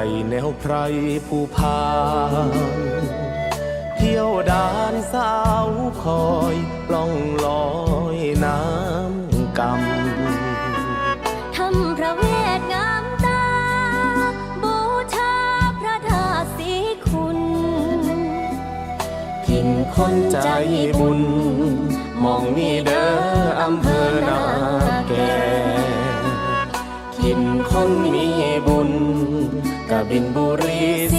ก่แนวไพรผู้พาเที่ยวดานสาวคอยล่องลอยน้ำกำทำพระเวทงามตา บูชาพระธาตุสีคุณกินคนใจบุญ มองนี่เด้ออำเภอนาแก่กินคนมีบุญ บินบุรี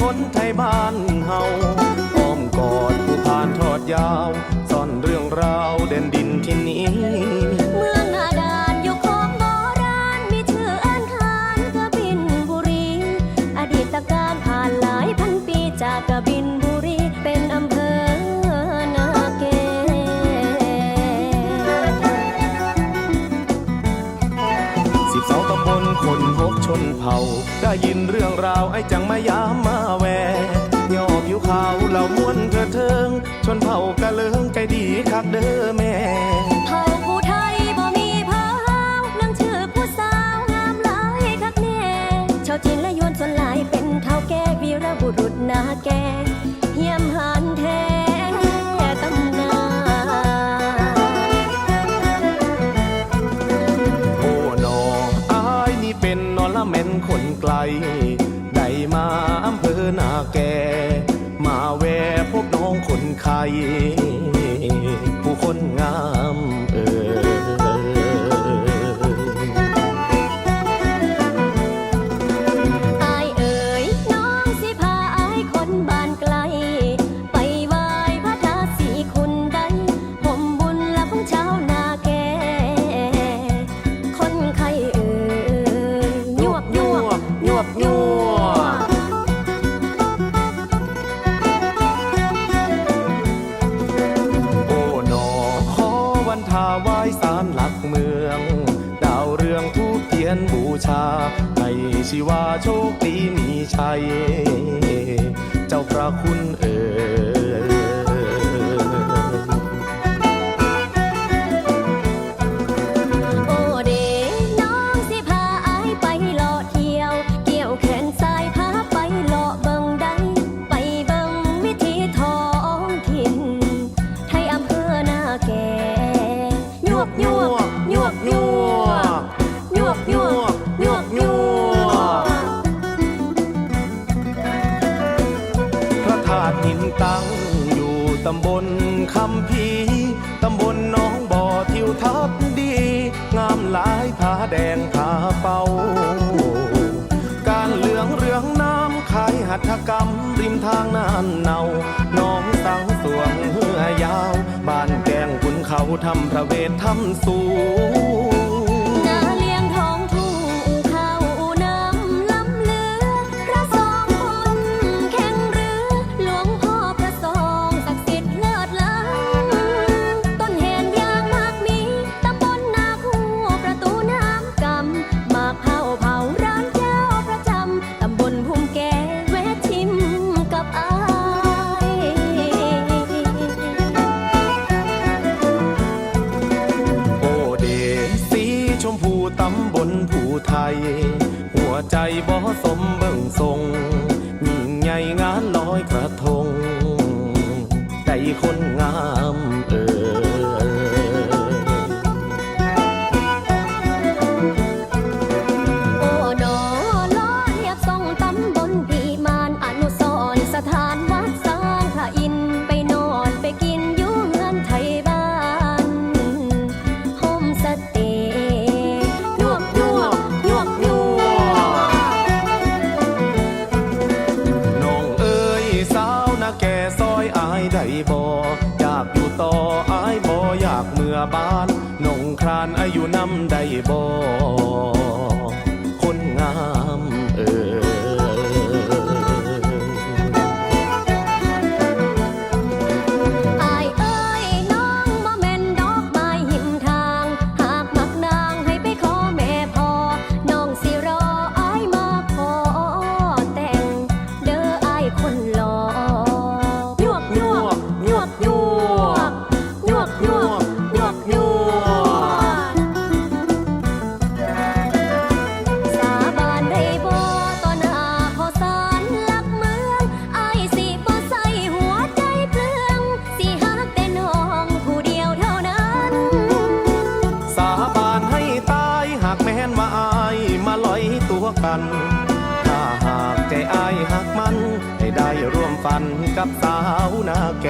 คนไทยบ้านเฮาอ้อมกอดผู้ผ่านทอดยาว นคนพบชนเผ่า ได้ยินเรื่องราวไอ้จังมายามมาแวยออผิวขาวเหล่าม้วนกระเทิง ชนเผ่ากะเลิงไก่ดีคักเด้อแม่ คนงาม ชีวาโชคดีมีชัย เจ้าพระคุณเอ๋ย ตำบลคำพีตำบลน้องบ่อทิวทัศดี งามหลายผาแดงผาเป่า การเหลืองเรืองน้ำขายหัตถกรรม ริมทางนานเนาน้องตั้งสวงเหือยาว บ้านแกงขุนเขาทำพระเวททำสู บ่สมเบิ่งทรงยิ่งใหญ่งานลอยกระทงใจคน มื่อบานนงครานอายุน้ำได้บอก ฝันกับสาวนาแก